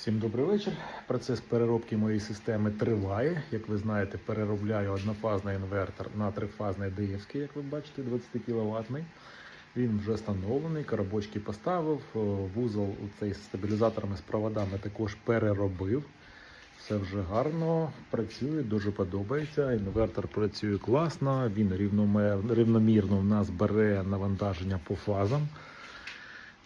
Всім добрий вечір. Процес переробки моєї системи триває. Як ви знаєте, переробляю однофазний інвертор на трифазний ДФський, як ви бачите, 20 кВт. Він вже встановлений, коробочки поставив, вузол цей з стабілізаторами з проводами також переробив. Все вже гарно, працює, дуже подобається. Інвертор працює класно, він рівномірно в нас бере навантаження по фазам.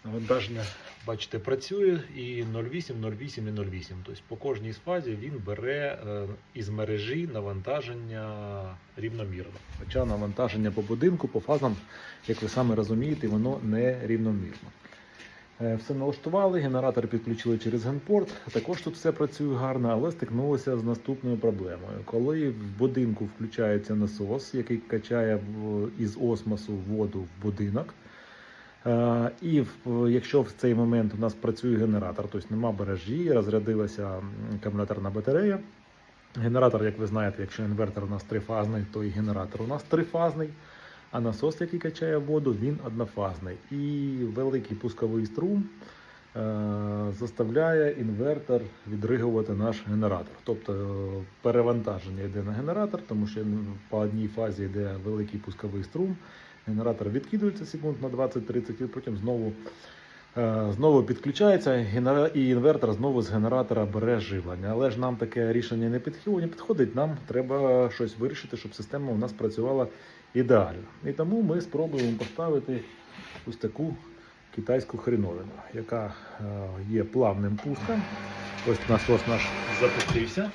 Навантаження, бачите, працює і 0,8, 0,8 і 0,8. Тобто по кожній з фазі він бере е, із мережі навантаження рівномірно. Хоча навантаження по будинку, по фазам, як ви самі розумієте, воно не рівномірно. Е, Все налаштували, генератор підключили через генпорт. Також тут все працює гарно, але стикнулося з наступною проблемою. Коли в будинку включається насос, який качає із осмосу воду в будинок. Е, І якщо в цей момент у нас працює генератор, тобто нема бережі, розрядилася акумуляторна батарея. Генератор, як ви знаєте, якщо інвертор у нас трифазний, то і генератор у нас трифазний. А насос, який качає воду, він однофазний. І великий пусковий струм заставляє інвертор відригувати наш генератор. Тобто е, перевантаження йде на генератор, тому що по одній фазі йде великий пусковий струм. Генератор відкидується секунд на 20-30 і потім знову, е, знову підключається і інвертор знову з генератора бере живлення. Але ж нам таке рішення не підходить. Нам треба щось вирішити, щоб система у нас працювала ідеально. І тому ми спробуємо поставити ось таку китайську хріновину, яка е, є плавним пуском. Ось насос наш запустився.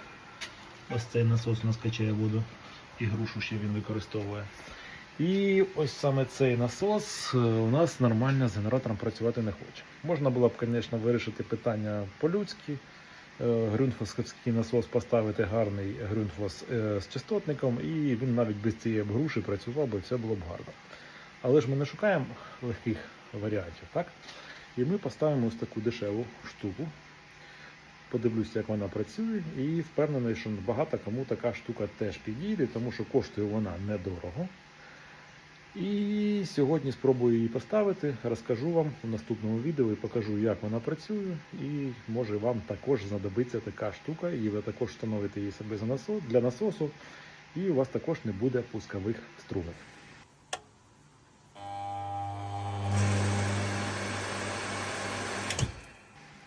Ось цей насос у нас качає воду і грушу ще він використовує. І ось саме цей насос е, у нас нормально з генератором працювати не хоче. Можна було б, звісно, вирішити питання по-людськи. Е, Грюнфосовський насос поставити гарний грюнфос з частотником, і він навіть без цієї груші працював би, все було б гарно. Але ж ми не шукаємо легких варіантів, так? І ми поставимо ось таку дешеву штуку. Подивлюся, як вона працює, і впевнений, що багато кому така штука теж підійде, тому що коштує вона недорого. І сьогодні спробую її поставити, розкажу вам у наступному відео і покажу, як вона працює. І може вам також знадобиться така штука, і ви також встановите її собі для насосу, і у вас також не буде пускових струмів.